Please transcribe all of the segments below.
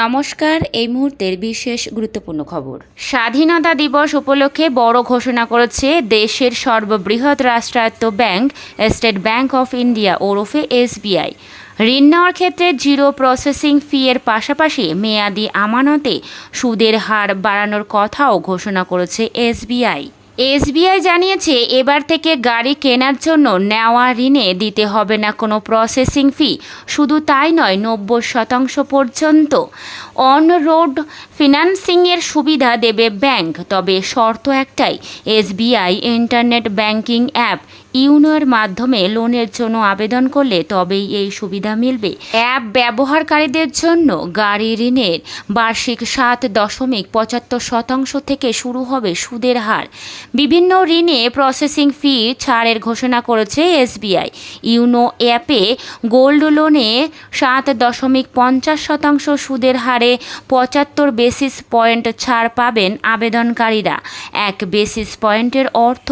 নমস্কার, এই মুহূর্তের বিশেষ গুরুত্বপূর্ণ খবর। স্বাধীনতা দিবস উপলক্ষে বড় ঘোষণা করেছে দেশের সর্ববৃহৎ রাষ্ট্রায়ত্ত bank, State Bank of India ওরফে এসবিআই ঋণ নেওয়ার ক্ষেত্রে জিরো প্রসেসিং ফি এর পাশাপাশি মেয়াদি আমানতে সুদের হার বাড়ানোর কথাও ঘোষণা করেছে এসবিআই এসবিআই জানিয়েছে, এবার থেকে গাড়ি কেনার জন্য নেওয়া ঋণে দিতে হবে না কোনো প্রসেসিং ফি শুধু তাই নয়, নব্বই শতাংশ পর্যন্ত অন রোড ফিনান্সিংয়ের সুবিধা দেবে ব্যাংক তবে শর্ত একটাই, এসবিআই ইন্টারনেট ব্যাংকিং অ্যাপ ইউনোর মাধ্যমে লোনের জন্য আবেদন করলে তবেই এই সুবিধা মিলবে। অ্যাপ ব্যবহারকারীদের জন্য গাড়ি ঋণের বার্ষিক সাত দশমিক পঁচাত্তর শতাংশ থেকে শুরু হবে সুদের হার। বিভিন্ন ঋণে প্রসেসিং ফি ছাড়ের ঘোষণা করেছে এসবিআই। ইউনো অ্যাপে গোল্ড লোনে সাত দশমিক পঞ্চাশ শতাংশ সুদের হারে পঁচাত্তর বেসিস পয়েন্ট ছাড় পাবেন আবেদনকারীরা। এক বেসিস পয়েন্টের অর্থ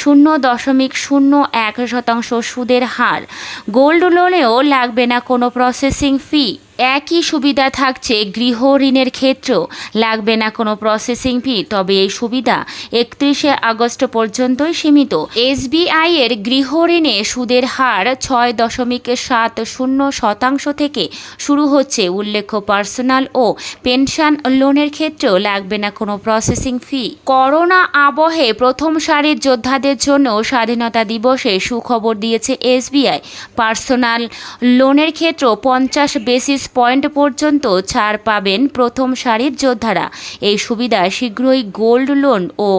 শূন্য দশমিক শূন্য এক শতাংশ সুদের হার। গোল্ড লোনেও লাগবে না কোনো প্রসেসিং ফি একই সুবিধা থাকছে গৃহ ঋণের ক্ষেত্রেও। লাগবে না কোনো প্রসেসিং ফি তবে এই সুবিধা একত্রিশে আগস্ট পর্যন্তই সীমিত। এসবিআই এর গৃহ ঋণে সুদের হার ছয় দশমিক সাত শূন্য শতাংশ থেকে শুরু হচ্ছে, উল্লেখ্য পার্সোনাল ও পেনশন লোনের ক্ষেত্রেও লাগবে না কোনো প্রসেসিং ফি করোনা আবহে প্রথম সারির যোদ্ধাদের জন্য স্বাধীনতা দিবসে সুখবর দিয়েছে এসবিআই। পার্সোনাল লোনের ক্ষেত্রেও পঞ্চাশ বেসিস পয়েন্ট পর্যন্ত ছাড় পাবেন প্রথম সারির যোদ্ধারা। এই সুবিধা শীঘ্রই গোল্ড লোন ও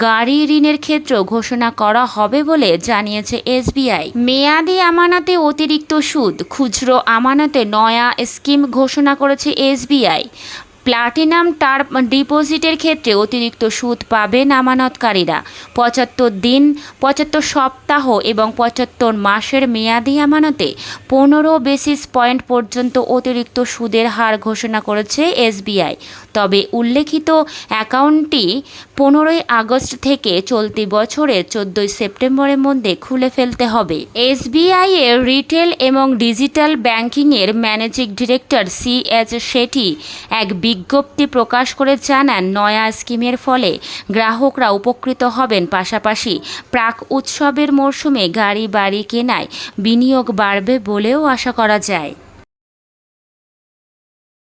গাড়ি ঋণের ক্ষেত্রেও ঘোষণা করা হবে বলে জানিয়েছে এসবিআই। মেয়াদি আমানাতে অতিরিক্ত সুদ, খুচরো আমানাতে নয়া স্কিম ঘোষণা করেছে এসবিআই। প্লাটিনাম টার্ম ডিপোজিটের ক্ষেত্রে অতিরিক্ত সুদ পাবেন আমানতকারীরা। পঁচাত্তর দিন, পঁচাত্তর সপ্তাহ এবং পঁচাত্তর মাসের মেয়াদি আমানতে পনেরো বেসিস পয়েন্ট পর্যন্ত অতিরিক্ত সুদের হার ঘোষণা করেছে এসবিআই। তবে উল্লেখিত অ্যাকাউন্টটি পনেরোই আগস্ট থেকে চলতি বছরের চোদ্দোই সেপ্টেম্বরের মধ্যে খুলে ফেলতে হবে। এসবিআই এর রিটেল এবং ডিজিটাল ব্যাংকিংয়ের managing director C H Shetty এক বিজ্ঞপ্তি প্রকাশ করে জানান নয়া স্কিমের ফলে গ্রাহকরা উপকৃত হবেন পাশাপাশি প্রাক উৎসবের মরশুমে গাড়ি বাড়ি কেনায় বিনিয়োগ বাড়বে বলেও আশা করা যায়।